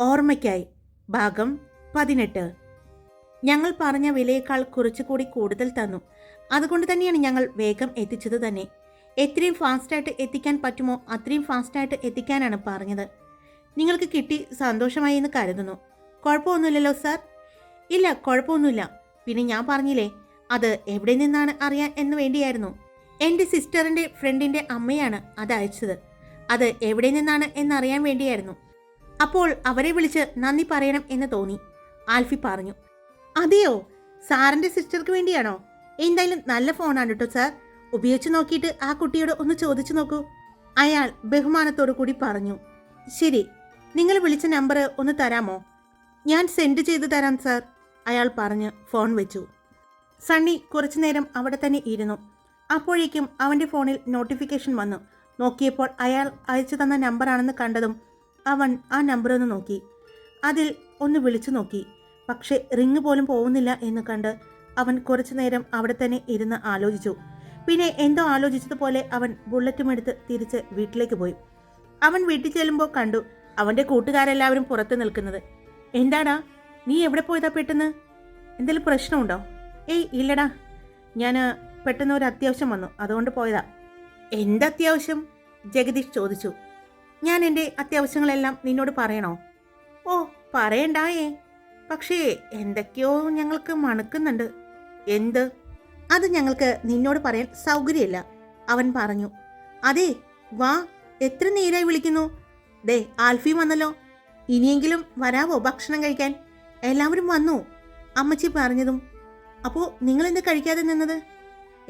ഓർമ്മയ്ക്കായി. ഭാഗം പതിനെട്ട്. ഞങ്ങൾ പറഞ്ഞ വിലയേക്കാൾ കുറച്ചുകൂടി കൂടുതൽ തന്നു. അതുകൊണ്ട് തന്നെയാണ് ഞങ്ങൾ വേഗം എത്തിച്ചത് തന്നെ. എത്രയും ഫാസ്റ്റായിട്ട് എത്തിക്കാൻ പറ്റുമോ അത്രയും ഫാസ്റ്റായിട്ട് എത്തിക്കാനാണ് പറഞ്ഞത്. നിങ്ങൾക്ക് കിട്ടി സന്തോഷമായി എന്ന് കരുതുന്നു. കുഴപ്പമൊന്നുമില്ലല്ലോ സാർ? ഇല്ല കുഴപ്പമൊന്നുമില്ല. പിന്നെ ഞാൻ പറഞ്ഞില്ലേ അത് എവിടെ നിന്നാണ് അറിയാൻ എന്ന് വേണ്ടിയായിരുന്നു. എന്റെ സിസ്റ്ററിന്റെ ഫ്രണ്ടിന്റെ അമ്മയാണ് അത് അയച്ചത്. അത് എവിടെ നിന്നാണ് എന്നറിയാൻ വേണ്ടിയായിരുന്നു. അപ്പോൾ അവരെ വിളിച്ച് നന്ദി പറയണം എന്ന് തോന്നി. ആൽഫി പറഞ്ഞു അതെയോ? സാറിന്റെ സിസ്റ്റർക്ക് വേണ്ടിയാണോ? എന്തായാലും നല്ല ഫോണാണ് കേട്ടോ സാർ. ഉപയോഗിച്ച് നോക്കിയിട്ട് ആ കുട്ടിയോട് ഒന്ന് ചോദിച്ചു നോക്കൂ. അയാൾ ബഹുമാനത്തോടു കൂടി പറഞ്ഞു ശരി നിങ്ങൾ വിളിച്ച നമ്പർ ഒന്ന് തരാമോ? ഞാൻ സെൻഡ് ചെയ്തു തരാം സാർ. അയാൾ പറഞ്ഞ് ഫോൺ വെച്ചു. സണ്ണി കുറച്ചു നേരം അവിടെ തന്നെ ഇരുന്നു. അപ്പോഴേക്കും അവന്റെ ഫോണിൽ നോട്ടിഫിക്കേഷൻ വന്നു. നോക്കിയപ്പോൾ അയാൾ അയച്ചു തന്ന നമ്പറാണെന്ന് കണ്ടതും അവൻ ആ നമ്പർ ഒന്ന് നോക്കി. അതിൽ ഒന്ന് വിളിച്ചു നോക്കി. പക്ഷേ റിങ് പോലും പോകുന്നില്ല എന്ന് കണ്ട് അവൻ കുറച്ചു നേരം അവിടെ തന്നെ ഇരുന്ന് ആലോചിച്ചു. പിന്നെ എന്തോ ആലോചിച്ചതുപോലെ അവൻ ബുള്ളറ്റും എടുത്ത് തിരിച്ച് വീട്ടിലേക്ക് പോയി. അവൻ വീട്ടിൽ ചെല്ലുമ്പോൾ കണ്ടു അവന്റെ കൂട്ടുകാരെല്ലാവരും പുറത്ത് നിൽക്കുന്നത്. എന്താടാ? നീ എവിടെ പോയതാ പെട്ടെന്ന്? എന്തെങ്കിലും പ്രശ്നമുണ്ടോ? ഏയ് ഇല്ലടാ. ഞാൻ പെട്ടെന്ന് ഒരു അത്യാവശ്യം വന്നു. അതുകൊണ്ട് പോയതാ. എന്തത്യാവശ്യം ജഗദീഷ് ചോദിച്ചു. ഞാൻ എന്റെ അത്യാവശ്യങ്ങളെല്ലാം നിന്നോട് പറയണോ? ഓ പറയണ്ടായേ. പക്ഷേ എന്തൊക്കെയോ ഞങ്ങൾക്ക് മണക്കുന്നുണ്ട്. എന്ത്? അത് ഞങ്ങൾക്ക് നിന്നോട് പറയാൻ സൗകര്യമില്ല. അവൻ പറഞ്ഞു അതെ വാ എത്ര നേരായി വിളിക്കുന്നു? ദേ ആൽഫി വന്നല്ലോ. ഇനിയെങ്കിലും വരാവോ ഭക്ഷണം കഴിക്കാൻ? എല്ലാവരും വന്നു. അമ്മച്ചി പറഞ്ഞതും അപ്പോൾ നിങ്ങൾ എന്ത് കഴിക്കാതെ നിന്നത്?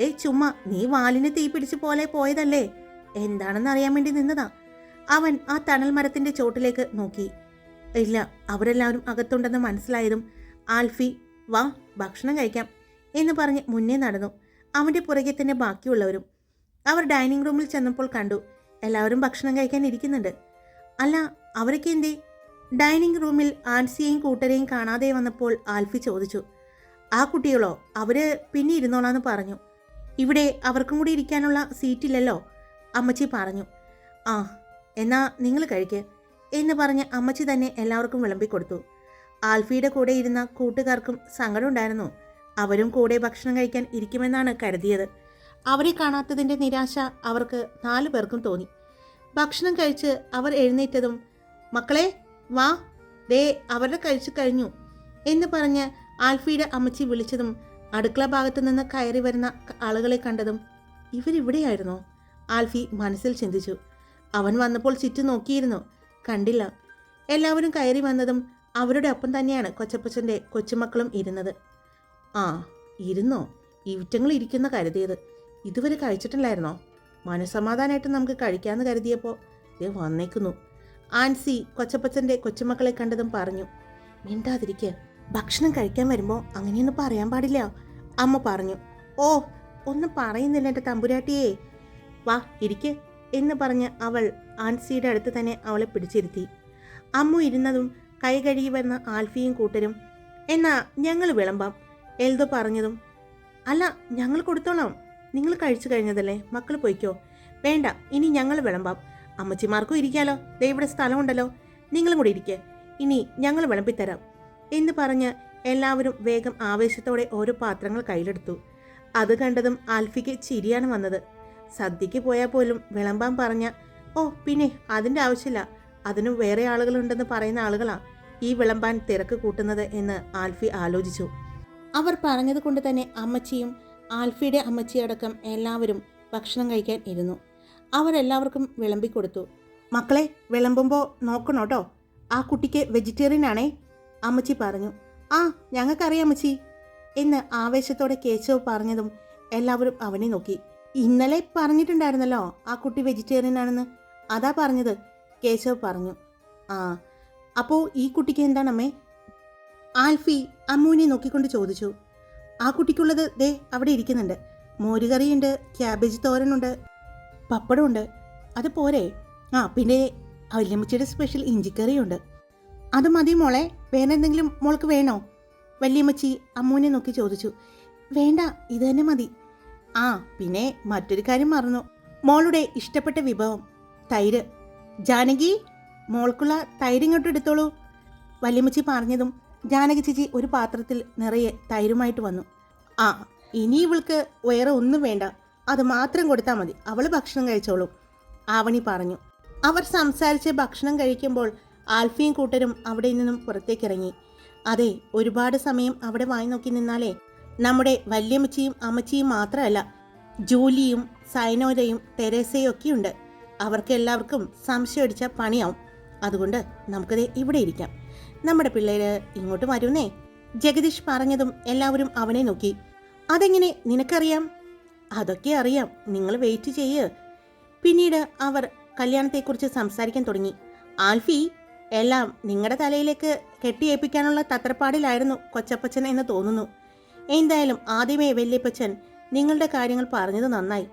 ഏയ് ചുമ്മാ നീ വാലിന് തീ പിടിച്ച് പോലെ പോയതല്ലേ? എന്താണെന്ന് അറിയാൻ വേണ്ടി നിന്നതാ. അവൻ ആ തണൽ മരത്തിന്റെ ചോട്ടിലേക്ക് നോക്കി. ഇല്ല അവരെല്ലാവരും അകത്തുണ്ടെന്ന് മനസ്സിലായതും ആൽഫി വാ ഭക്ഷണം കഴിക്കാം എന്ന് പറഞ്ഞ് മുന്നേ നടന്നു. അവന്റെ പുറകെ തന്നെ ബാക്കിയുള്ളവരും. അവർ ഡൈനിങ് റൂമിൽ ചെന്നപ്പോൾ കണ്ടു എല്ലാവരും ഭക്ഷണം കഴിക്കാൻ ഇരിക്കുന്നുണ്ട്. അല്ല അവരൊക്കെ എന്തേ? ഡൈനിങ് റൂമിൽ ആൻസിയെയും കൂട്ടരെയും കാണാതെ വന്നപ്പോൾ ആൽഫി ചോദിച്ചു ആ കുട്ടികളോ അവർ പിന്നെ ഇരുന്നോളാന്ന് പറഞ്ഞു. ഇവിടെ അവർക്കും കൂടി ഇരിക്കാനുള്ള സീറ്റില്ലല്ലോ? അമ്മച്ചി പറഞ്ഞു. ആ എന്നാ നിങ്ങൾ കഴിക്ക് എന്ന് പറഞ്ഞ് അമ്മച്ചി തന്നെ എല്ലാവർക്കും വിളമ്പിക്കൊടുത്തു ആൽഫിയുടെ കൂടെ ഇരുന്ന കൂട്ടുകാർക്കും സങ്കടമുണ്ടായിരുന്നു അവരും കൂടെ ഭക്ഷണം കഴിക്കാൻ ഇരിക്കുമെന്നാണ് കരുതിയത്. അവരെ കാണാത്തതിന്റെ നിരാശ അവർക്ക് നാലു പേർക്കും തോന്നി. ഭക്ഷണം കഴിച്ച് അവർ എഴുന്നേറ്റതും മക്കളെ വാ ദേ അവരുടെ കഴിച്ചു കഴിഞ്ഞു എന്ന് പറഞ്ഞ് ആൽഫിയുടെ അമ്മച്ചി വിളിച്ചതും അടുക്കള ഭാഗത്തു നിന്ന് കയറി വരുന്ന ആളുകളെ കണ്ടതും ഇവരിവിടെയായിരുന്നോ? ആൽഫി മനസ്സിൽ ചിന്തിച്ചു. അവൻ വന്നപ്പോൾ ചുറ്റും നോക്കിയിരുന്നു. കണ്ടില്ല. എല്ലാവരും കയറി വന്നതും അവരുടെ ഒപ്പം തന്നെയാണ് കൊച്ചപ്പച്ചന്റെ കൊച്ചുമക്കളും ഇരുന്നത്. ആ ഇരുന്നോ? ഈറ്റങ്ങൾ ഇരിക്കുന്ന കരുതിയത്. ഇതുവരെ കഴിച്ചിട്ടില്ലായിരുന്നോ? മനസമാധാനമായിട്ട് നമുക്ക് കഴിക്കാമെന്ന് കരുതിയപ്പോൾ ഇത് വന്നേക്കുന്നു. ആൻസി കൊച്ചപ്പച്ചന്റെ കൊച്ചുമക്കളെ കണ്ടതും പറഞ്ഞു മിണ്ടാതിരിക്കുക ഭക്ഷണം കഴിക്കാൻ വരുമ്പോൾ അങ്ങനെയൊന്നും പറയാൻ പാടില്ല. അമ്മ പറഞ്ഞു ഓ ഒന്നും പറയുന്നില്ല എന്റെ തമ്പുരാട്ടിയേ. വാ ഇരിക്ക്. എന്ന് പറഞ്ഞ് അവൾ ആൻസിയുടെ അടുത്ത് തന്നെ അവളെ പിടിച്ചിരുത്തി. അമ്മു ഇരുന്നതും കൈ കഴുകി വന്ന ആൽഫിയും കൂട്ടരും എന്നാ ഞങ്ങൾ വിളമ്പാം എൽദോ പറഞ്ഞതും അല്ല ഞങ്ങൾ കൊടുത്തോളാം. നിങ്ങൾ കഴിച്ചു കഴിഞ്ഞതല്ലേ? മക്കൾ പോയിക്കോ. വേണ്ട ഇനി ഞങ്ങൾ വിളമ്പാം. അമ്മച്ചിമാർക്കും ഇരിക്കാലോ. ദൈവയുടെ സ്ഥലമുണ്ടല്ലോ. നിങ്ങളും കൂടി ഇരിക്കുക ഇനി ഞങ്ങൾ വിളമ്പിത്തരാം എന്ന് പറഞ്ഞ് എല്ലാവരും വേഗം ആവേശത്തോടെ ഓരോ പാത്രങ്ങൾ കയ്യിലെടുത്തു. അത് കണ്ടതും ആൽഫിക്ക് ചിരിയാണ് വന്നത്. സദ്യക്ക് പോയാൽ പോലും വിളമ്പാൻ പറഞ്ഞ ഓ പിന്നെ അതിന്റെ ആവശ്യമില്ല. അതിനും വേറെ ആളുകളുണ്ടെന്ന് പറയുന്ന ആളുകളാ ഈ വിളമ്പാൻ തിരക്ക് കൂട്ടുന്നത് എന്ന് ആൽഫി ആലോചിച്ചു. അവർ പറഞ്ഞത് കൊണ്ട് തന്നെ അമ്മച്ചിയും ആൽഫിയുടെ അമ്മച്ചിയടക്കം എല്ലാവരും ഭക്ഷണം കഴിക്കാൻ ഇരുന്നു. അവരെല്ലാവർക്കും വിളമ്പിക്കൊടുത്തു മക്കളെ വിളമ്പുമ്പോൾ നോക്കണോട്ടോ ആ കുട്ടിക്ക് വെജിറ്റേറിയൻ ആണേ? അമ്മച്ചി പറഞ്ഞു. ആ ഞങ്ങൾക്കറിയാം അമ്മച്ചി. എന്ന് ആവേശത്തോടെ കേശവ് പറഞ്ഞതും എല്ലാവരും അവനെ നോക്കി. ഇന്നലെ പറഞ്ഞിട്ടുണ്ടായിരുന്നല്ലോ ആ കുട്ടി വെജിറ്റേറിയൻ ആണെന്ന്. അതാ പറഞ്ഞത് കേശവ് പറഞ്ഞു. ആ അപ്പോൾ ഈ കുട്ടിക്ക് എന്താണമ്മേ? ആൽഫി അമ്മുവിനെ നോക്കിക്കൊണ്ട് ചോദിച്ചു. ആ കുട്ടിക്കുള്ളത് ദേ അവിടെ ഇരിക്കുന്നുണ്ട്. മോരുകറിയുണ്ട് ക്യാബേജ് തോരനുണ്ട് പപ്പടമുണ്ട്. അത് പോരെ? ആ പിന്നെ വല്യമ്മച്ചിയുടെ സ്പെഷ്യൽ ഇഞ്ചിക്കറിയുണ്ട്. അത് മതി മോളെ വേറെ എന്തെങ്കിലും മോൾക്ക് വേണോ? വല്യമ്മച്ചി അമ്മുവിനെ നോക്കി ചോദിച്ചു. വേണ്ട ഇത് തന്നെ മതി. ആ പിന്നെ മറ്റൊരു കാര്യം മറന്നു. മോളുടെ ഇഷ്ടപ്പെട്ട വിഭവം തൈര്. ജാനകി മോൾക്കുള്ള തൈര് ഇങ്ങോട്ട് എടുത്തോളൂ. വല്യമ്മച്ചി പറഞ്ഞതും ജാനകി ചേച്ചി ഒരു പാത്രത്തിൽ നിറയെ തൈരുമായിട്ട് വന്നു. ആ ഇനി ഇവൾക്ക് വേറെ ഒന്നും വേണ്ട. അത് മാത്രം കൊടുത്താൽ മതി. അവൾ ഭക്ഷണം കഴിച്ചോളും. ആവണി പറഞ്ഞു. അവർ സംസാരിച്ച് ഭക്ഷണം കഴിക്കുമ്പോൾ ആൽഫിയും കൂട്ടരും അവിടെ നിന്നും പുറത്തേക്കിറങ്ങി. അതെ ഒരുപാട് സമയം അവിടെ വായി നോക്കി നിന്നാലേ നമ്മുടെ വല്യമ്മച്ചിയും അമ്മച്ചിയും മാത്രമല്ല ജൂലിയും സൈനോരയും തെരേസയും ഒക്കെയുണ്ട് അവർക്ക് എല്ലാവർക്കും സംശയം അടിച്ച പണിയാവും. അതുകൊണ്ട് നമുക്കത് ഇവിടെ ഇരിക്കാം. നമ്മുടെ പിള്ളേര് ഇങ്ങോട്ട് വരുന്നേ. ജഗദീഷ് പറഞ്ഞതും എല്ലാവരും അവനെ നോക്കി. അതെങ്ങനെ നിനക്കറിയാം? അതൊക്കെ അറിയാം. നിങ്ങൾ വെയിറ്റ് ചെയ്യ്. പിന്നീട് അവർ കല്യാണത്തെക്കുറിച്ച് സംസാരിക്കാൻ തുടങ്ങി. ആൽഫി എല്ലാം നിങ്ങളുടെ തലയിലേക്ക് കെട്ടിയേൽപ്പിക്കാനുള്ള തത്രപ്പാടിലായിരുന്നു കൊച്ചപ്പച്ചൻ എന്ന് തോന്നുന്നു. എന്തായാലും ആദ്യമേ വല്യപ്പച്ചൻ നിങ്ങളുടെ കാര്യങ്ങൾ പറഞ്ഞത് നന്നായി.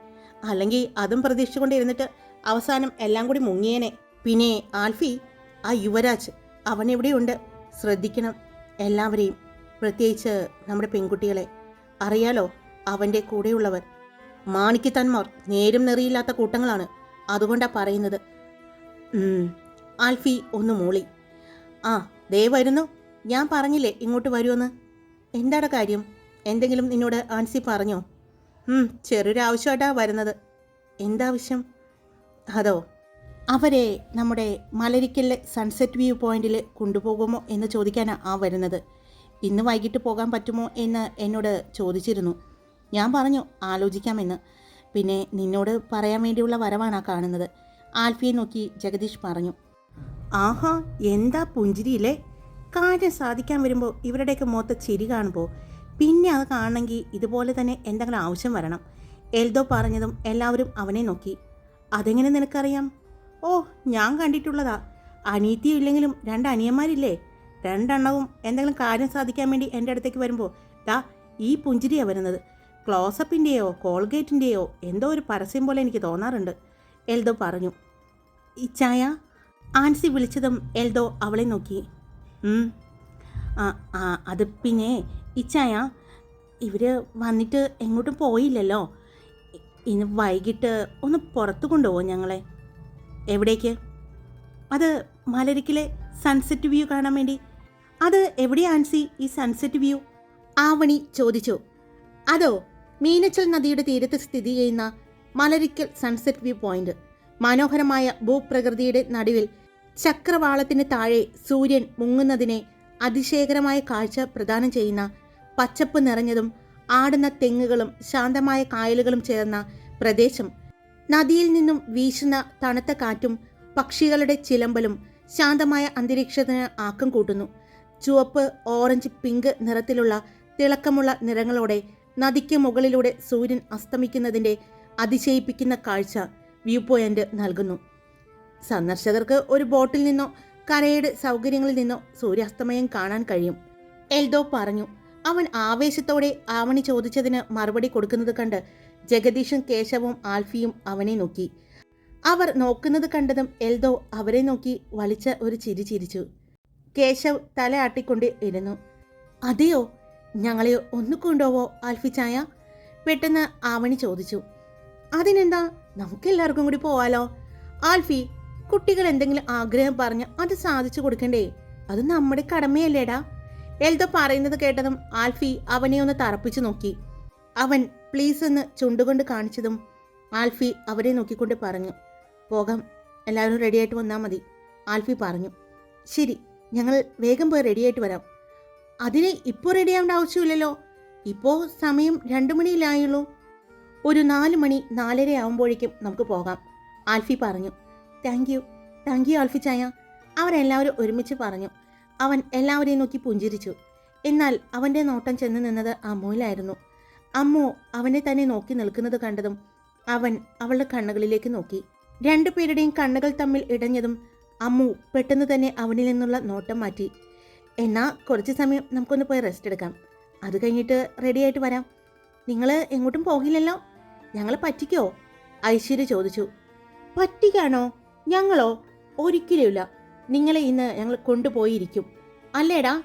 അല്ലെങ്കിൽ അതും പ്രതീക്ഷിച്ചുകൊണ്ടിരുന്നിട്ട് അവസാനം എല്ലാം കൂടി മുങ്ങിയേനെ. പിന്നെ ആൽഫി ആ യുവരാജ് അവൻ എവിടെയുണ്ട്? ശ്രദ്ധിക്കണം എല്ലാവരെയും. പ്രത്യേകിച്ച് നമ്മുടെ പെൺകുട്ടികളെ. അറിയാലോ അവന്റെ കൂടെയുള്ളവർ മാണിക്കത്തന്മാർ നേരും നെറിയില്ലാത്ത കൂട്ടങ്ങളാണ്. അതുകൊണ്ടാ പറയുന്നത്. ആൽഫി ഒന്ന് മൂളി. ആ ദേ വരുന്നു. ഞാൻ പറഞ്ഞില്ലേ ഇങ്ങോട്ട് വരുമെന്ന് എന്താണ് കാര്യം? എന്തെങ്കിലും നിന്നോട് ആൻസി പറഞ്ഞോ? ഉം, ചെറിയൊരു ആവശ്യമായിട്ടാ വരുന്നത്. എന്താവശ്യം അതോ അവരെ നമ്മുടെ മലരിക്കലിലെ സൺസെറ്റ് വ്യൂ പോയിന്റിൽ കൊണ്ടുപോകുമോ എന്ന് ചോദിക്കാനാണ് ആ വരുന്നത്. ഇന്ന് വൈകിട്ട് പോകാൻ പറ്റുമോ എന്ന് എന്നോട് ചോദിച്ചിരുന്നു. ഞാൻ പറഞ്ഞു ആലോചിക്കാമെന്ന്. പിന്നെ നിന്നോട് പറയാൻ വേണ്ടിയുള്ള വരവാണ് കാണുന്നത്. ആൽഫിയെ നോക്കി ജഗദീഷ് പറഞ്ഞു ആഹാ എന്താ പുഞ്ചിരിയില്ലേ? കാര്യം സാധിക്കാൻ വരുമ്പോൾ ഇവരുടെയൊക്കെ മുഖത്ത് ചിരി കാണുമ്പോൾ പിന്നെ അത് കാണണമെങ്കിൽ ഇതുപോലെ തന്നെ എന്തെങ്കിലും ആവശ്യം വരണം. എൽദോ പറഞ്ഞതും എല്ലാവരും അവനെ നോക്കി. അതെങ്ങനെ നിനക്കറിയാം? ഓ ഞാൻ കണ്ടിട്ടുള്ളതാ. അനീത്തിയും ഇല്ലെങ്കിലും രണ്ട് അനിയന്മാരില്ലേ? രണ്ടെണ്ണവും എന്തെങ്കിലും കാര്യം സാധിക്കാൻ വേണ്ടി എന്റെ അടുത്തേക്ക് വരുമ്പോൾ ദാ ഈ പുഞ്ചിരിയാണ് വരുന്നത്. ക്ലോസപ്പിന്റെയോ കോൾഗേറ്റിന്റെയോ എന്തോ ഒരു പരസ്യം പോലെ എനിക്ക് തോന്നാറുണ്ട്. എൽദോ പറഞ്ഞു. ഇച്ചായ ആൻസി വിളിച്ചതും എൽദോ അവളെ നോക്കി. അത് പിന്നെ ഇച്ചായ ഇവർ വന്നിട്ട് എങ്ങോട്ടും പോയില്ലല്ലോ. ഇന്ന് വൈകിട്ട് ഒന്ന് പുറത്ത് കൊണ്ടുപോകും ഞങ്ങളെ? എവിടേക്ക്? അത് മലരിക്കിലെ സൺസെറ്റ് വ്യൂ കാണാൻ വേണ്ടി. അത് എവിടെയാ ആൻസി? ഈ സൺസെറ്റ് വ്യൂ ആവണി ചോദിച്ചു. അതോ മീനച്ചൽ നദിയുടെ തീരത്ത് സ്ഥിതി ചെയ്യുന്ന മലരിക്കൽ സൺസെറ്റ് വ്യൂ പോയിന്റ് മനോഹരമായ ഭൂപ്രകൃതിയുടെ നടുവിൽ ചക്രവാളത്തിന് താഴെ സൂര്യൻ മുങ്ങുന്നതിനെ അതിശയകരമായ കാഴ്ച പ്രദാനം ചെയ്യുന്ന പച്ചപ്പ് നിറഞ്ഞതും ആടുന്ന തെങ്ങുകളും ശാന്തമായ കായലുകളും ചേർന്ന പ്രദേശം. നദിയിൽ നിന്നും വീശുന്ന തണുത്ത കാറ്റും പക്ഷികളുടെ ചിലമ്പലും ശാന്തമായ അന്തരീക്ഷത്തിന് ആക്കം കൂട്ടുന്നു. ചുവപ്പ് ഓറഞ്ച് പിങ്ക് നിറത്തിലുള്ള തിളക്കമുള്ള നിറങ്ങളോടെ നദിക്ക് മുകളിലൂടെ സൂര്യൻ അസ്തമിക്കുന്നതിന്റെ അതിശയിപ്പിക്കുന്ന കാഴ്ച വ്യൂ പോയിന്റ് നൽകുന്നു. സന്ദർശകർക്ക് ഒരു ബോട്ടിൽ നിന്നോ കരയുടെ സൗകര്യങ്ങളിൽ നിന്നോ സൂര്യാസ്തമയം കാണാൻ കഴിയും. എൽദോ പറഞ്ഞു അവൻ ആവേശത്തോടെ ആവണി ചോദിച്ചതിന് മറുപടി കൊടുക്കുന്നത് കണ്ട് ജഗദീഷും കേശവും ആൽഫിയും അവനെ നോക്കി. അവർ നോക്കുന്നത് കണ്ടതും എൽദോ അവരെ നോക്കി വലിച്ച ഒരു ചിരി ചിരിച്ചു. കേശവ് തല ആട്ടിക്കൊണ്ട് ഇരുന്നു. അതെയോ? ഞങ്ങളെ ഒന്ന് കൊണ്ടുപോവോ ആൽഫി ചായ? പെട്ടെന്ന് ആവണി ചോദിച്ചു. അതിനെന്താ? നമുക്കെല്ലാവർക്കും കൂടി പോവാലോ? ആൽഫി കുട്ടികൾ എന്തെങ്കിലും ആഗ്രഹം പറഞ്ഞ് അത് സാധിച്ചു കൊടുക്കണ്ടേ? അത് നമ്മുടെ കടമയല്ലേടാ? എൽദോ പറയുന്നത് കേട്ടതും ആൽഫി അവനെ ഒന്ന് തറപ്പിച്ചു നോക്കി. അവൻ പ്ലീസ് എന്ന് ചുണ്ടുകൊണ്ട് കാണിച്ചതും ആൽഫി അവരെ നോക്കിക്കൊണ്ട് പറഞ്ഞു. പോകാം എല്ലാവരും റെഡിയായിട്ട് വന്നാൽ മതി ആൽഫി പറഞ്ഞു. ശരി ഞങ്ങൾ വേഗം പോയി റെഡിയായിട്ട് വരാം. അതിന് ഇപ്പോൾ റെഡിയാവേണ്ട ആവശ്യമില്ലല്ലോ. ഇപ്പോൾ സമയം രണ്ട് മണിയിലായുള്ളൂ. ഒരു നാല് മണി നാലര ആവുമ്പോഴേക്കും നമുക്ക് പോകാം ആൽഫി പറഞ്ഞു. Thank you thank you Alfie ചായ അവരെല്ലാവരും ഒരുമിച്ച് പറഞ്ഞു. അവൻ എല്ലാവരെയും നോക്കി പുഞ്ചിരിച്ചു. എന്നാൽ അവന്റെ നോട്ടം ചെന്ന് നിന്നത് അമ്മുവിലായിരുന്നു. അമ്മു അവനെ തന്നെ നോക്കി നിൽക്കുന്നത് കണ്ടതും അവൻ അവളുടെ കണ്ണുകളിലേക്ക് നോക്കി. രണ്ടുപേരുടെയും കണ്ണുകൾ തമ്മിൽ ഇടഞ്ഞതും അമ്മു പെട്ടെന്ന് തന്നെ അവനിൽ നിന്നുള്ള നോട്ടം മാറ്റി. എന്നാ കുറച്ച് സമയം നമുക്കൊന്ന് പോയി റെസ്റ്റ് എടുക്കാം. അത് കഴിഞ്ഞിട്ട് റെഡിയായിട്ട് വരാം. നിങ്ങൾ എങ്ങോട്ടും പോകില്ലല്ലോ? ഞങ്ങൾ പറ്റിക്കോ? ഐശ്വര്യ ചോദിച്ചു. പറ്റിക്കാണോ? ഞങ്ങളോ? ഒരിക്കലുമില്ല. നിങ്ങളെ ഇന്ന് ഞങ്ങൾ കൊണ്ടുപോയിരിക്കും. അല്ലേടാ?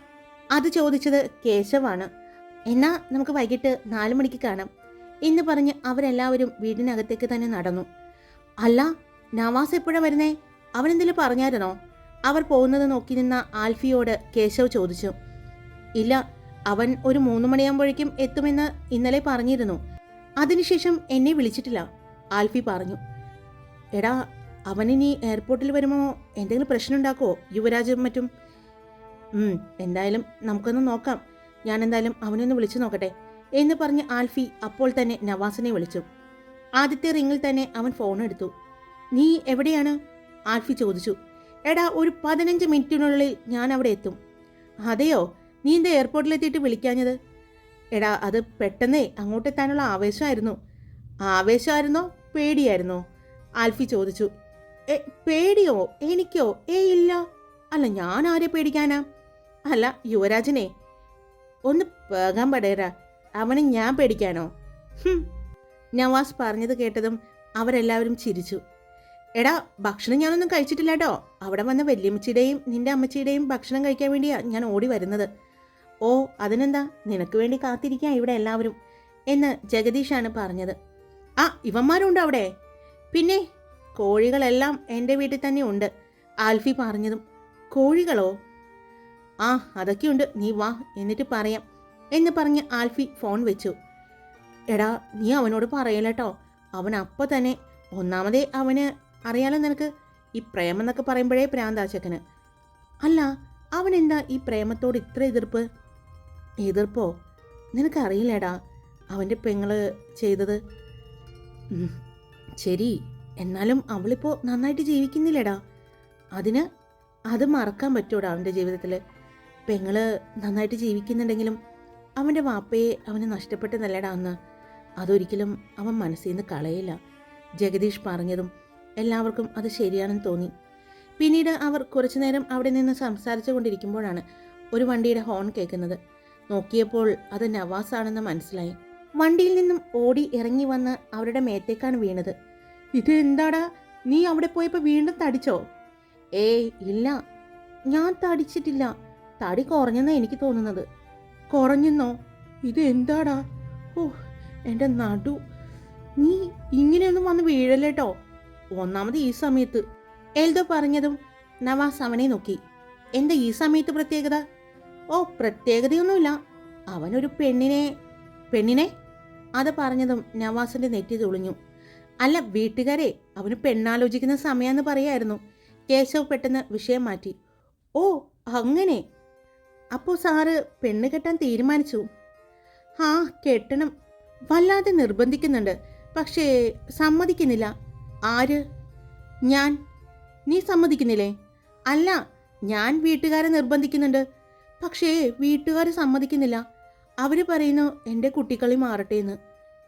അത് ചോദിച്ചത് കേശവാണ്. എന്നാ നമുക്ക് വൈകിട്ട് നാലു മണിക്ക് കാണാം എന്ന് പറഞ്ഞ് അവരെല്ലാവരും വീടിനകത്തേക്ക് തന്നെ നടന്നു. അല്ല നവാസ് എപ്പോഴാ വരുന്നേ? അവനെന്തെങ്കിലും പറഞ്ഞായിരുന്നോ? അവർ പോകുന്നത് നോക്കി നിന്ന ആൽഫിയോട് കേശവ് ചോദിച്ചു. ഇല്ല അവൻ ഒരു മൂന്ന് മണിയാകുമ്പോഴേക്കും എത്തുമെന്ന് ഇന്നലെ പറഞ്ഞിരുന്നു. അതിനുശേഷം എന്നെ വിളിച്ചിട്ടില്ല ആൽഫി പറഞ്ഞു. എടാ അവനിനി എയർപോർട്ടിൽ വരുമോ എന്തെങ്കിലും പ്രശ്നം ഉണ്ടാക്കുമോ യുവരാജും മറ്റും? എന്തായാലും നമുക്കൊന്ന് നോക്കാം. ഞാൻ എന്തായാലും അവനൊന്ന് വിളിച്ചു നോക്കട്ടെ എന്ന് പറഞ്ഞ് ആൽഫി അപ്പോൾ തന്നെ നവാസിനെ വിളിച്ചു. ആദ്യത്തെ റിങ്ങിൽ തന്നെ അവൻ ഫോൺ എടുത്തു. നീ എവിടെയാണ്? ആൽഫി ചോദിച്ചു. എടാ ഒരു പതിനഞ്ച് മിനിറ്റിനുള്ളിൽ ഞാൻ അവിടെ എത്തും. അതെയോ? നീ എന്താ എയർപോർട്ടിലെത്തിയിട്ട് വിളിക്കാഞ്ഞത്? എടാ അത് പെട്ടെന്നേ അങ്ങോട്ടെത്താനുള്ള ആവേശമായിരുന്നു. ആവേശമായിരുന്നോ? പേടിയായിരുന്നോ? ആൽഫി ചോദിച്ചു. "എ, പേടിയോ? എനിക്കോ? ഏ ഇല്ല. അല്ല ഞാൻ ആരെ പേടിക്കാനാ? അല്ല യുവരാജനെ. ഒന്ന് പേകാൻ പടയറ അവനെ ഞാൻ പേടിക്കാനോ? നവാസ് പറഞ്ഞത് കേട്ടതും അവരെല്ലാവരും ചിരിച്ചു. എടാ ഭക്ഷണം ഞാനൊന്നും കഴിച്ചിട്ടില്ല കേട്ടോ അവിടെ വന്ന വല്യമ്മച്ചിയുടെയും നിന്റെ അമ്മച്ചിയുടെയും ഭക്ഷണം കഴിക്കാൻ വേണ്ടിയാ ഞാൻ ഓടി വരുന്നത്. ഓ അതിനെന്താ? നിനക്ക് വേണ്ടി കാത്തിരിക്കാം ഇവിടെ എല്ലാവരും. എന്ന് ജഗദീഷാണ് പറഞ്ഞത്. ആ ഇവന്മാരുണ്ടോ അവിടെ? പിന്നെ കോഴികളെല്ലാം എന്റെ വീട്ടിൽ തന്നെ ഉണ്ട് ആൽഫി പറഞ്ഞതും. കോഴികളോ? ആ അതൊക്കെയുണ്ട്. നീ വാ എന്നിട്ട് പറയാം എന്ന് പറഞ്ഞ് ആൽഫി ഫോൺ വെച്ചു. എടാ നീ അവനോട് പറയലട്ടോ അവൻ അപ്പോൾ തന്നെ. ഒന്നാമതേ അവന് അറിയാലോ നിനക്ക് ഈ പ്രേമം എന്നൊക്കെ പറയുമ്പോഴേ പ്രാന്താശക്കന് അല്ല അവൻ എന്താ ഈ പ്രേമത്തോട് ഇത്ര എതിർപ്പ്? എതിർപ്പോ? നിനക്കറിയില്ലേടാ അവന്റെ പെങ്ങൾ ചെയ്തത്? ശരി. എന്നാലും അവളിപ്പോൾ നന്നായിട്ട് ജീവിക്കുന്നില്ലേടാ. അതിന് അത് മറക്കാൻ പറ്റൂടാ അവന്റെ ജീവിതത്തിൽ പെങ്ങൾ നന്നായിട്ട് ജീവിക്കുന്നുണ്ടെങ്കിലും അവന്റെ വാപ്പയെ അവന് നഷ്ടപ്പെട്ടതല്ലടാ അന്ന്. അതൊരിക്കലും അവൻ മനസ്സിൽ നിന്ന് കളയില്ല. ജഗദീഷ് പറഞ്ഞതും എല്ലാവർക്കും അത് ശരിയാണെന്ന് തോന്നി. പിന്നീട് അവർ കുറച്ചു നേരം അവിടെ നിന്ന് സംസാരിച്ചു കൊണ്ടിരിക്കുമ്പോഴാണ് ഒരു വണ്ടിയുടെ ഹോൺ കേൾക്കുന്നത്. നോക്കിയപ്പോൾ അത് നവാസാണെന്ന് മനസ്സിലായി. വണ്ടിയിൽ നിന്നും ഓടി ഇറങ്ങി വന്ന് അവരുടെ മേത്തേക്കാണ് വീണത്. ഇത് എന്താടാ നീ അവിടെ പോയപ്പോൾ വീണ്ടും തടിച്ചോ? ഏയ് ഇല്ല. ഞാൻ തടിച്ചിട്ടില്ല. തടി കുറഞ്ഞെന്നാ എനിക്ക് തോന്നുന്നത്. കുറഞ്ഞെന്നോ? ഇത് എന്താടാ ഓ എന്റെ നടു. നീ ഇങ്ങനെയൊന്നും വന്ന് വീഴല്ലേട്ടോ? ഒന്നാമത് ഈ സമയത്ത്. എൽദോ പറഞ്ഞതും നവാസ് അവനെ നോക്കി. എന്താ ഈ സമയത്ത് പ്രത്യേകത? ഓ പ്രത്യേകതയൊന്നുമില്ല. അവനൊരു പെണ്ണിനെ പെണ്ണിനെ? അത് പറഞ്ഞതും നവാസിന്റെ നെറ്റി തുളിഞ്ഞു. അല്ല വീട്ടുകാരെ അവന് പെണ്ണാലോചിക്കുന്ന സമയമെന്ന് പറയായിരുന്നു. കേശവ് പെട്ടെന്ന് വിഷയം മാറ്റി. ഓ അങ്ങനെ? അപ്പോൾ സാറ് പെണ്ണ് കെട്ടാൻ തീരുമാനിച്ചു. ആ കെട്ടണം. വല്ലാതെ നിർബന്ധിക്കുന്നുണ്ട്. പക്ഷേ സമ്മതിക്കുന്നില്ല. ആര്? ഞാൻ. നീ സമ്മതിക്കുന്നില്ലേ? അല്ല ഞാൻ വീട്ടുകാരെ നിർബന്ധിക്കുന്നുണ്ട്. പക്ഷേ വീട്ടുകാർ സമ്മതിക്കുന്നില്ല. അവർ പറയുന്നു എന്റെ കുട്ടിക്കളി മാറട്ടെ എന്ന്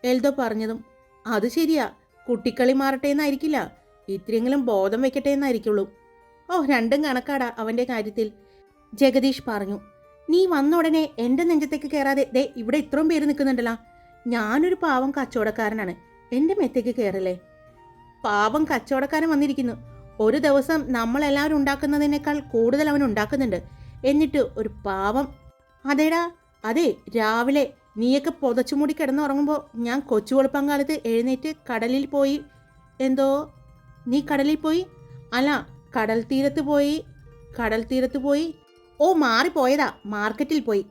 എൽദോ പറഞ്ഞതും അത് ശരിയാ. കുട്ടിക്കളി മാറട്ടെ എന്നായിരിക്കില്ല. ഇത്തിരിയെങ്കിലും ബോധം വെക്കട്ടെ എന്നായിരിക്കുള്ളൂ. ഓ രണ്ടും കണക്കാടാ അവന്റെ കാര്യത്തിൽ. ജഗദീഷ് പറഞ്ഞു നീ വന്ന ഉടനെ എന്റെ നെഞ്ചത്തേക്ക് കയറാതെ ദേ ഇവിടെ ഇത്രയും പേര് നിൽക്കുന്നുണ്ടല്ലോ. ഞാനൊരു പാവം കച്ചവടക്കാരനാണ്. എന്റെ മെത്തേക്ക് കയറല്ലേ പാവം കച്ചവടക്കാരൻ വന്നിരിക്കുന്നു. ഒരു ദിവസം നമ്മളെല്ലാവരും ഉണ്ടാക്കുന്നതിനേക്കാൾ കൂടുതൽ അവൻ ഉണ്ടാക്കുന്നുണ്ട്. എന്നിട്ട് ഒരു പാവം അതേടാ അതെ രാവിലെ നീയൊക്കെ കിടന്ന് ഉറങ്ങുമ്പോൾ ഞാൻ കൊച്ചു വെളുപ്പങ്കാലത്ത് എഴുന്നേറ്റ് കടലിൽ പോയി. എന്തോ? നീ കടലിൽ പോയി? അല്ല കടൽ തീരത്ത് പോയി. കടൽ തീരത്ത് പോയി. ഓ മാറിപ്പോയതാ. മാർക്കറ്റിൽ പോയി.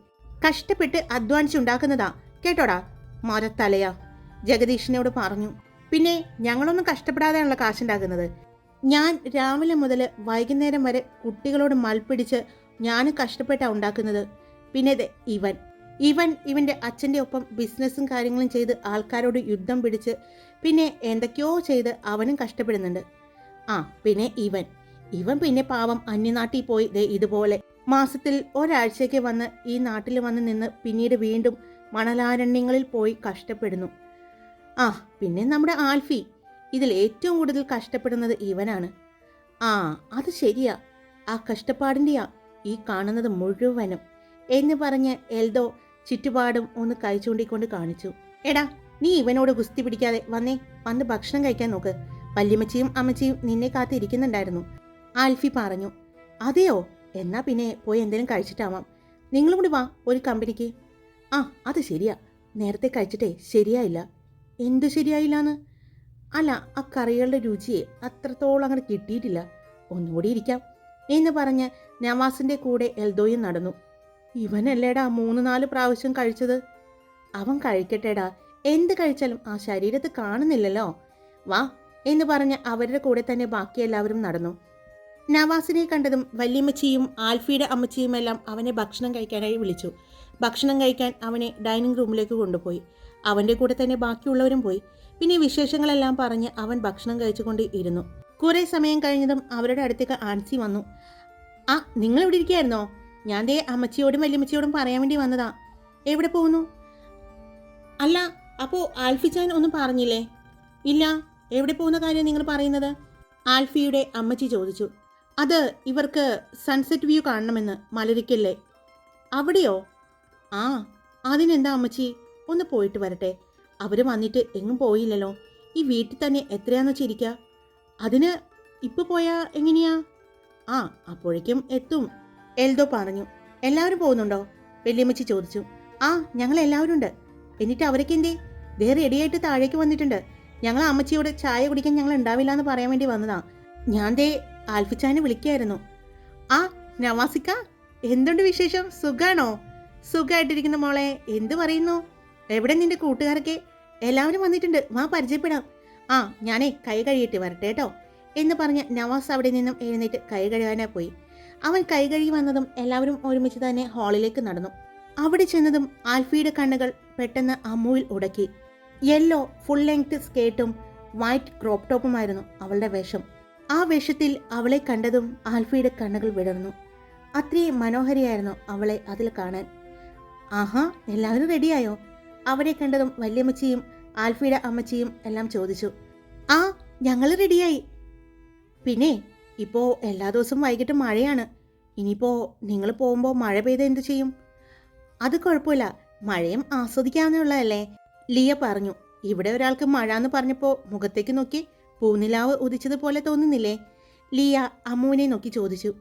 കഷ്ടപ്പെട്ട് അധ്വാനിച്ചുണ്ടാക്കുന്നതാ കേട്ടോടാ? മരത്തലയാ. ജഗദീഷിനോട് പറഞ്ഞു. പിന്നെ ഞങ്ങളൊന്നും കഷ്ടപ്പെടാതെയാണല്ലോ കാശുണ്ടാക്കുന്നത്. ഞാൻ രാവിലെ മുതൽ വൈകുന്നേരം വരെ കുട്ടികളോട് മൽപ്പിടിച്ച് ഞാൻ കഷ്ടപ്പെട്ടാണ് ഉണ്ടാക്കുന്നത്. പിന്നെ ഇവൻ. ഇവൻ ഇവന്റെ അച്ഛന്റെ ഒപ്പം ബിസിനസ്സും കാര്യങ്ങളും ചെയ്ത് ആൾക്കാരോട് യുദ്ധം പിടിച്ച് പിന്നെ എന്തൊക്കെയോ ചെയ്ത് അവനും കഷ്ടപ്പെടുന്നുണ്ട്. ആ പിന്നെ ഇവൻ. ഇവൻ പിന്നെ പാവം അന്യനാട്ടിൽ പോയി ദേ ഇതുപോലെ മാസത്തിൽ ഒരാഴ്ചയ്ക്ക് വന്ന് ഈ നാട്ടിൽ വന്ന് നിന്ന് പിന്നീട് വീണ്ടും മണലാരണ്യങ്ങളിൽ പോയി കഷ്ടപ്പെടുന്നു. ആ പിന്നെ നമ്മുടെ ആൽഫി. ഇതിൽ ഏറ്റവും കൂടുതൽ കഷ്ടപ്പെടുന്നത് ഇവനാണ്. ആ അത് ശരിയാ. ആ കഷ്ടപ്പാടിന്റെയാ ഈ കാണുന്നത് മുഴുവനും. എന്ന് പറഞ്ഞ് എൽദോ ചുറ്റുപാടും ഒന്ന് കൈ ചൂണ്ടിക്കൊണ്ട് കാണിച്ചു. എടാ നീ ഇവനോട് ഗുസ്തി പിടിക്കാതെ വന്നേ വന്ന് ഭക്ഷണം കഴിക്കാൻ നോക്ക്. വല്യമ്മച്ചിയും അമ്മച്ചിയും നിന്നെ കാത്തിരിക്കുന്നുണ്ടായിരുന്നു ആൽഫി പറഞ്ഞു അതെയോ? എന്നാ പിന്നെ പോയി എന്തെങ്കിലും കഴിച്ചിട്ടാവാം. നിങ്ങളും കൂടി വാ ഒരു കമ്പനിക്ക്. ആ അത് ശരിയാ. നേരത്തെ കഴിച്ചിട്ടേ ശരിയായില്ല. എന്തു ശരിയായില്ലാന്ന്? അല്ല ആ കറികളുടെ രുചിയെ അത്രത്തോളം അങ്ങനെ കിട്ടിയിട്ടില്ല. ഒന്നുകൂടി ഇരിക്കാം. എന്ന് പറഞ്ഞ് നവാസിന്റെ കൂടെ എൽദോയും നടന്നു. ഇവനല്ലേടാ മൂന്ന് നാല് പ്രാവശ്യം കഴിച്ചത്? അവൻ കഴിക്കട്ടെടാ. എന്ത് കഴിച്ചാലും ആ ശരീരത്ത് കാണുന്നില്ലല്ലോ. വാ എന്ന് പറഞ്ഞ് അവരുടെ കൂടെ തന്നെ ബാക്കി എല്ലാവരും നടന്നു. നവാസിനെ കണ്ടതും വല്യമ്മച്ചിയും ആൽഫിയുടെ അമ്മച്ചിയും എല്ലാം അവനെ ഭക്ഷണം കഴിക്കാനായി വിളിച്ചു. ഭക്ഷണം കഴിക്കാൻ അവനെ ഡൈനിങ് റൂമിലേക്ക് കൊണ്ടുപോയി. അവന്റെ കൂടെ തന്നെ ബാക്കിയുള്ളവരും പോയി. പിന്നെ വിശേഷങ്ങളെല്ലാം പറഞ്ഞ് അവൻ ഭക്ഷണം കഴിച്ചുകൊണ്ട് ഇരുന്നു. കുറേ സമയം കഴിഞ്ഞതും അവരുടെ അടുത്തേക്ക് ആൻസി വന്നു. ആ നിങ്ങൾ ഇവിടെ ഇരിക്കുകയായിരുന്നോ ഞാൻ ദേ അമ്മച്ചിയോടും വല്യമ്മച്ചിയോടും പറയാൻ വേണ്ടി വന്നതാ. എവിടെ പോകുന്നു അല്ല അപ്പോൾ ആൽഫിച്ചാൻ ഒന്നും പറഞ്ഞില്ലേ? ഇല്ല എവിടെ പോകുന്ന കാര്യം നിങ്ങൾ പറയുന്നത്? ആൽഫിയുടെ അമ്മച്ചി ചോദിച്ചു. അത് ഇവർക്ക് സൺസെറ്റ് വ്യൂ കാണണമെന്ന് മലരിക്കല്ലേ? അവിടെയോ? ആ അതിനെന്താ അമ്മച്ചി? ഒന്ന് പോയിട്ട് വരട്ടെ. അവർ വന്നിട്ട് എങ്ങും പോയില്ലല്ലോ. ഈ വീട്ടിൽ തന്നെ എത്രയാന്ന് വെച്ചിരിക്കുക അതിന് ഇപ്പോൾ പോയാ എങ്ങനെയാ? ആ അപ്പോഴേക്കും എത്തും. എൽദോ പറഞ്ഞു എല്ലാവരും പോകുന്നുണ്ടോ? വെല്ലിയമ്മച്ചി ചോദിച്ചു ആ ഞങ്ങൾ എല്ലാവരും ഉണ്ട് എന്നിട്ട് അവരൊക്കെ എന്തേ? ദേ റെഡിയായിട്ട് താഴേക്ക് വന്നിട്ടുണ്ട്. ഞങ്ങൾ അമ്മച്ചിയോട് ചായ കുടിക്കാൻ ഞങ്ങൾ ഉണ്ടാവില്ല എന്ന് പറയാൻ വേണ്ടി വന്നതാ. ഞാൻ ദേ ആൽഫിച്ചാനെ വിളിക്കായിരുന്നു. ആ നവാസിക്ക എന്തുണ്ട് വിശേഷം? സുഖാണോ? സുഖമായിട്ടിരിക്കുന്ന മോളെ. എന്ത് പറയുന്നു? എവിടെ നിന്റെ കൂട്ടുകാരൊക്കെ? എല്ലാവരും വന്നിട്ടുണ്ട്. വാ പരിചയപ്പെടാം. ആ ഞാനേ കൈ കഴുകിയിട്ട് വരട്ടെ കേട്ടോ എന്ന് പറഞ്ഞ് നവാസ് അവിടെ നിന്നും എഴുന്നേറ്റ് കൈ കഴുകാനായി പോയി. അവൻ കൈകഴി വന്നതും എല്ലാവരും ഒരുമിച്ച് തന്നെ ഹാളിലേക്ക് നടന്നു. അവിടെ ചെന്നതും ആൽഫിയുടെ കണ്ണുകൾ പെട്ടെന്ന് അമ്മുവിൽ ഉടക്കി. യെല്ലോ ഫുൾ ലെങ്ത് സ്കേർട്ടും വൈറ്റ് ക്രോപ്പ് ടോപ്പുമായിരുന്നു അവളുടെ വേഷം. ആ വേഷത്തിൽ അവളെ കണ്ടതും ആൽഫിയുടെ കണ്ണുകൾ വിടർന്നു. അത്രയും മനോഹരിയായിരുന്നു അവളെ അതിൽ കാണാൻ. ആഹാ എല്ലാവരും റെഡിയായോ? അവരെ കണ്ടതും വല്യമ്മച്ചിയും ആൽഫിയുടെ അമ്മച്ചിയും എല്ലാം ചോദിച്ചു. ആ ഞങ്ങൾ റെഡിയായി. പിന്നെ? ഇപ്പോൾ എല്ലാ ദിവസവും വൈകിട്ട് മഴയാണ്. ഇനിയിപ്പോൾ നിങ്ങൾ പോകുമ്പോൾ മഴ പെയ്ത് എന്ത് ചെയ്യും? അത് കുഴപ്പമില്ല. മഴയും ആസ്വദിക്കാവുന്നതല്ലേ ലിയ പറഞ്ഞു. ഇവിടെ ഒരാൾക്ക് മഴ എന്ന് പറഞ്ഞപ്പോൾ മുഖത്തേക്ക് നോക്കി പൂനിലാവ് ഉദിച്ചതുപോലെ തോന്നുന്നില്ലേ? ലിയ അമ്മുവിനെ നോക്കി ചോദിച്ചു.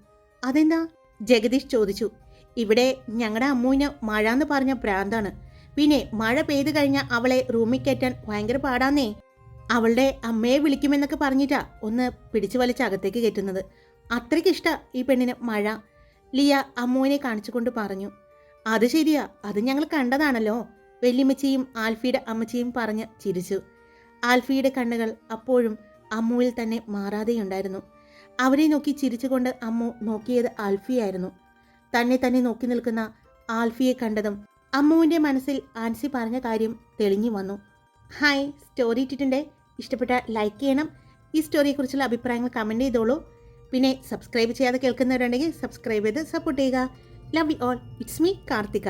അതെന്താ? ജഗദീഷ് ചോദിച്ചു. ഇവിടെ ഞങ്ങളുടെ അമ്മുവിന് മഴ എന്ന് പറഞ്ഞ പ്രാന്താണ്. പിന്നെ മഴ പെയ്തു കഴിഞ്ഞാൽ അവളെ റൂമിൽ കയറ്റാൻ ഭയങ്കര പാടാന്നേ. അവളുടെ അമ്മയെ വിളിക്കുമെന്നൊക്കെ പറഞ്ഞിട്ടാ ഒന്ന് പിടിച്ചു വലിച്ച് അകത്തേക്ക് കയറ്റുന്നത്. അത്രയ്ക്ക് ഇഷ്ടാ ഈ പെണ്ണിന് മഴ. ലിയ അമ്മുവിനെ കാണിച്ചുകൊണ്ട് പറഞ്ഞു അത് ശരിയാ അത് ഞങ്ങൾ കണ്ടതാണല്ലോ വെല്ലിമ്മച്ചിയും ആൽഫിയുടെ അമ്മച്ചിയും പറഞ്ഞ് ചിരിച്ചു. ആൽഫിയുടെ കണ്ണുകൾ അപ്പോഴും അമ്മുവിൽ തന്നെ മാറാതെയുണ്ടായിരുന്നു. അവരെ നോക്കി ചിരിച്ചുകൊണ്ട് അമ്മു നോക്കിയത് ആൽഫിയായിരുന്നു. തന്നെ തന്നെ നോക്കി നിൽക്കുന്ന ആൽഫിയെ കണ്ടതും അമ്മുവിന്റെ മനസ്സിൽ ആൻസി പറഞ്ഞ കാര്യം തെളിഞ്ഞു വന്നു. ഹായ് സ്റ്റോറി ഇട്ടിട്ടുണ്ട്? ഇഷ്ടപ്പെട്ട ലൈക്ക് ചെയ്യണം. ഈ സ്റ്റോറിയെക്കുറിച്ചുള്ള അഭിപ്രായങ്ങൾ കമന്റ് ചെയ്തോളൂ. പിന്നെ സബ്സ്ക്രൈബ് ചെയ്യാതെ കേൾക്കുന്നവരുണ്ടെങ്കിൽ സബ്സ്ക്രൈബ് ചെയ്ത് സപ്പോർട്ട് ചെയ്യുക. Love you all it's me Karthika